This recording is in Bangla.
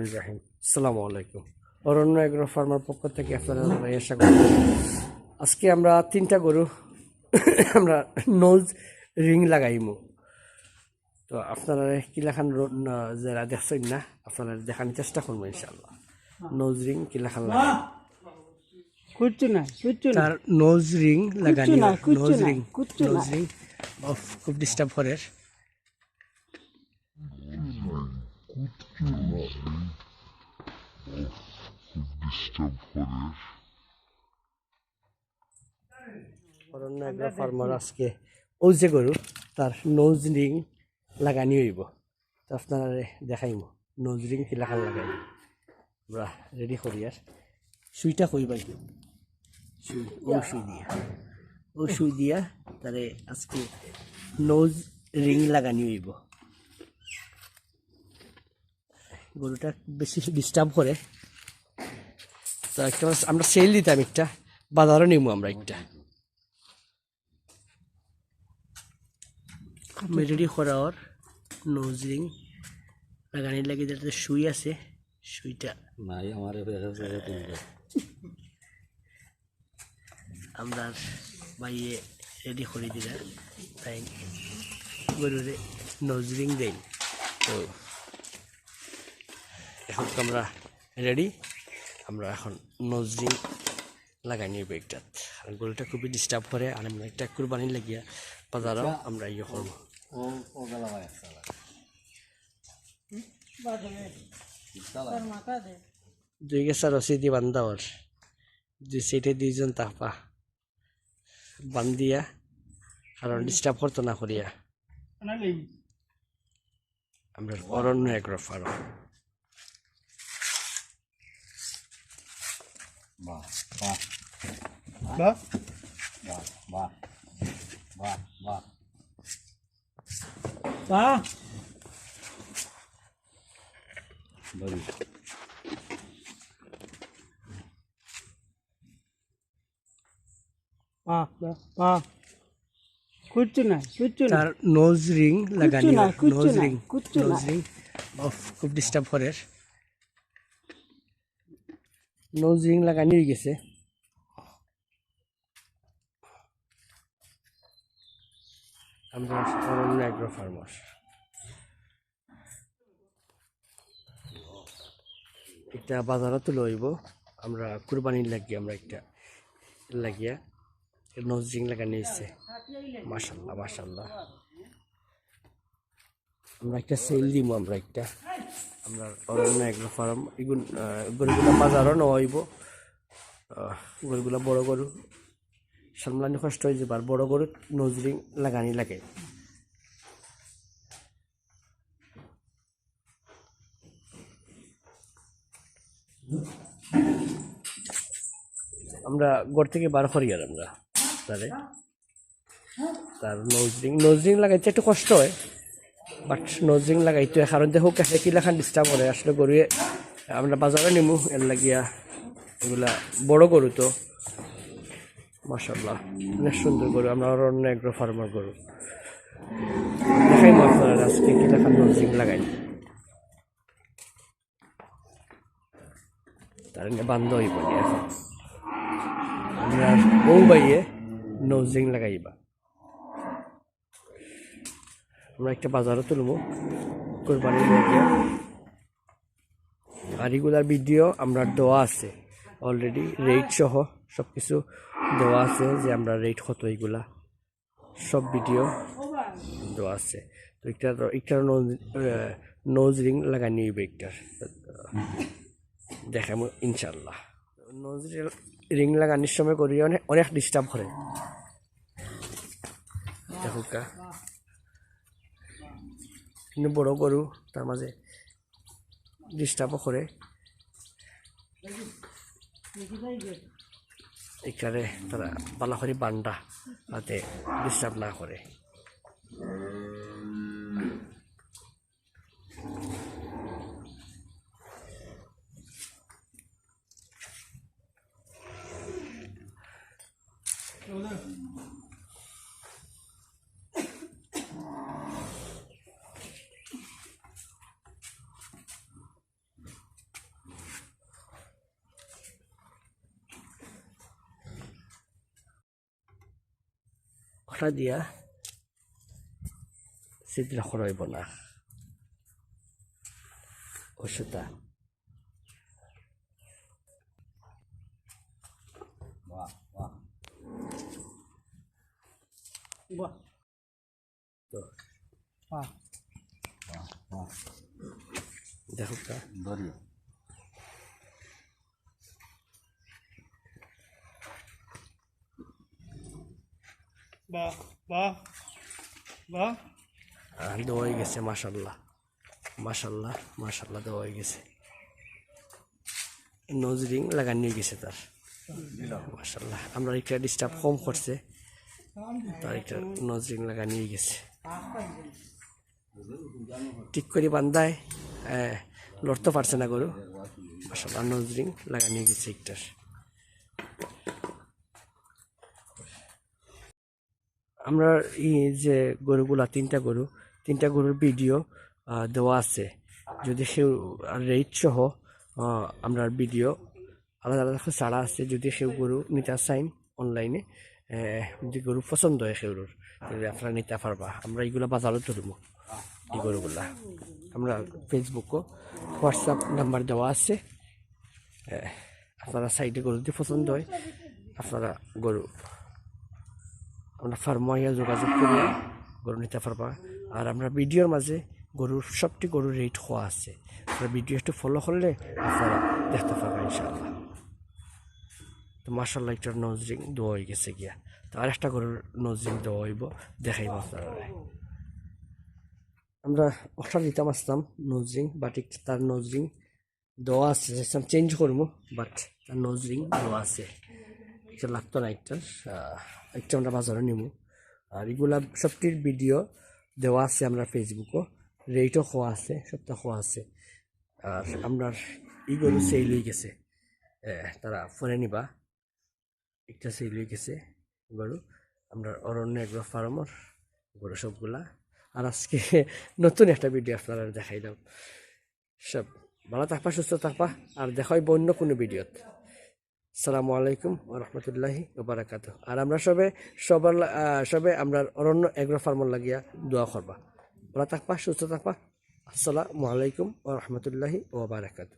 রহমান রাহিম আসসালামু আলাইকুম। অরণ্য এগ্রো ফার্মার পক্ষ থেকে আপনারা করি আজকে আমরা তিনটা গরু আমরা নোজ রিং লাগাইমু। তো আপনারা কিলাখান রো- যারা দেখছেন না আপনারা দেখানোর চেষ্টা করব ইনশাল্লাহ নোজ রিং কিলাখান লাগাই কিচ্ছু না কিচ্ছু না। তার নোজ রিং লাগানি না, কিচ্ছু নোজ রিং কিচ্ছু নোজ না। রিং অফ খুব ডিস্টার্ব করে অরণ্য এগ্রো ফার্মার আজকে ও যে গরু তার নোজ রিং লাগানি হইব তো আপনারা দেখাইম নোজ রিং লাগান লাগাই আমরা রেডি করি আর সুইটা কইবাই সুই ও সুই দিয়া। ও সুই দিয়া। তারে আজকে নোজ রিং লাগানি হইব। গরুটা বেশি ডিস্টার্ব করে। তো একটা আমরা সেল দিতাম একটা বাজারও নিবো আমরা একটা। মেরেডি করার নোজিং লাগানির লাগে যাতে সুই আছে সুইটা। নাই আমার আমরা বাইয়ে রেডি করে দিলা তাই গরুরে নজরিং দেই। তো এখন তো আমরা রেডি আমরা এখন নজরিং লাগাই নিব একটাত আর গরুটা খুবই ডিস্টার্ব করে আর আমরা একটা কুরবানি লাগিয়া বাজারও আমরা ইয়ে করব। দুই গেছা রসি দিয়ে বান্ধা দুই সাইডে দুইজন তাপা। বান্ধিয়া কারণ ডিস্টার্ব করতো না করিয়া। আমরা অরণ্য এগ্রো ফার্ম বাহ বাহ বাহ বাহ বাহ বাহ বাহ বাহ বলি বাহ বাহ বাহ কিচ্ছু না কিচ্ছু না তার নোজ রিং লাগানি nose ring nose ring off খুব ডিস্টার্ব করে। নোজ রিং লাগা নিয়ে গেছে। আমরা অরণ্য অ্যাগ্রো ফার্মার এটা বাজারে তুলে হইব আমরা কুরবানির লাগিয়ে আমরা একটা লাগিয়া নজরিং লাগা নিয়েছে মাসাল্লাহ মাসাল্লাহ আমরা একটা সেল দিব, আমরা একটা, আমরা অরণ্য এগ্রো ফার্ম এগুলো গরুগুলো বাজারও নইব গরুগুলো বড় গরু, সামলানি কষ্ট হয়ে যাবার বড় গরু নজরিং লাগানি লাগে। আমরা ঘর থেকে বার করি আর আমরা, তারে। তার নজরিং নজরিং লাগাইতে একটু কষ্ট হয়। বাট নজিং লাগাইতে কারণ দেখো কাছে কিলাখান ডিস্টার্ব করে আসলে গরুয়ে আমরা বাজারে নিমু এর লাগিয়া এগুলা বড় গরু তো মাসাল্লাহ অনেক সুন্দর গরু আমরা অন্য এগ্রো ফার্মার গরু দেখাই আপনারা আজকে কিলাখান নজরিং লাগাই তার বান্ধ হইব আমরা বউ বাইয়ে নজরিং লাগাইবা আমরা একটা বাজারও তুলবো, কোরবানির আর এগুলার ভিডিও আমরা দেওয়া আছে। অলরেডি রেট সহ সব কিছু দেওয়া আছে যে আমরা রেট কত এগুলা সব ভিডিও দেওয়া আছে। তো একটা একটা নোজ রিং লাগানি হইবে একটার দেখাবো ইনশাল্লাহ নোজ রিং লাগানোর সময় করি, অনেক অনেক ডিস্টার্ব করে। কিন্তু বড় গরু তার মাঝে ডিস্টার্বও করে এখানে তারা বালাহরি বান্ডা যাতে ডিস্টার্ব না করে Hello. ওটা দিয়া চিত্রা খরইব না ওষুধটা বাহ বাহ বাহ তো বাহ দেখো বাহ হয়ে গেছে মাসাল্লাহ মাসাল্লাহ মাসাল্লাহ দেওয়া হয়ে গেছে। নোজ লাগানো হয়ে গেছে তার। মাসাল্লাহ আমরা একটা ডিস্টার্ব কম করছে, তার একটা নোজ রিং হয়ে গেছে। ঠিক করে বান্ধায় হ্যাঁ লড়তে পারছে না গরু। মাসাল্লাহ নোজ রিং লাগানো হয়ে গেছে একটার। আমরা এই যে গরুগুলা, তিনটা গরু, তিনটা গরুর ভিডিও দেওয়া আছে। যদি সে রেট সহ আমরা ভিডিও আলাদা আলাদা ছাড়া আছে, যদি সেও গরু নিতে চাইন অনলাইনে যদি গরু পছন্দ হয় সেগুলোর, তাহলে আপনারা নিতে পারবা। আমরা এইগুলো বাজারও ধরবো, এই গরুগুলা। আমরা ফেসবুকও হোয়াটসঅ্যাপ নাম্বার দেওয়া আছে। আপনারা সাইডে গরু যদি পছন্দ হয়, আপনারা গরু আমরা ফার্মাইয়া যোগাযোগ করি, গরু নিতে পারবা। আর আমরা ভিডিওর মাঝে গরুর, সবটি গরুর রেট হওয়া আছে। আপনারা ভিডিও একটু ফলো করলে আপনারা দেখতে পারবেন ইনশাআল্লাহ। তো মার্শাল্লাহ একটা নজরিং দেওয়া হয়ে গেছে গিয়া। তো আর একটা গরুর নজরিং দেওয়া হইব, দেখাইব আপনারা। আমরা অর্ডার দিতাম আসতাম, নজরিং বাট তার নজরিং দেওয়া আছে। চেঞ্জ করব বাট তার নজরিং দেওয়া আছে। একটা লাগতো না একটা একটা আমরা বাজারে নিব আর এগুলা সবটির ভিডিও দেওয়া আছে আমরা ফেসবুকও রেটও খোয়া আছে, সবটা খোয়া আছে। আর ই গরু সেই লই গেছে। তারা ফোনে নিবা। একটা সেই লই গেছে গরু আমরা অরণ্য এগ্রো ফার্মর গরু সবগুলা। আর আজকে নতুন একটা ভিডিও আপনারা দেখাইলাম। সব, ভালো থাকবা, সুস্থ থাকবা। আর দেখাইব অন্য কোনো ভিডিওত সালামু আলাইকুম রহমতুল্লাহি বারাকাত আর আমরা সবে সবার সবে আমরা অরণ্য এগ্রো ফার্মার লাগিয়া দোয়া করবা। ভালো থাকবা, সুস্থ থাকবা। আসসালামু আলাইকুম রহমতুল্লাহি বারাকাতু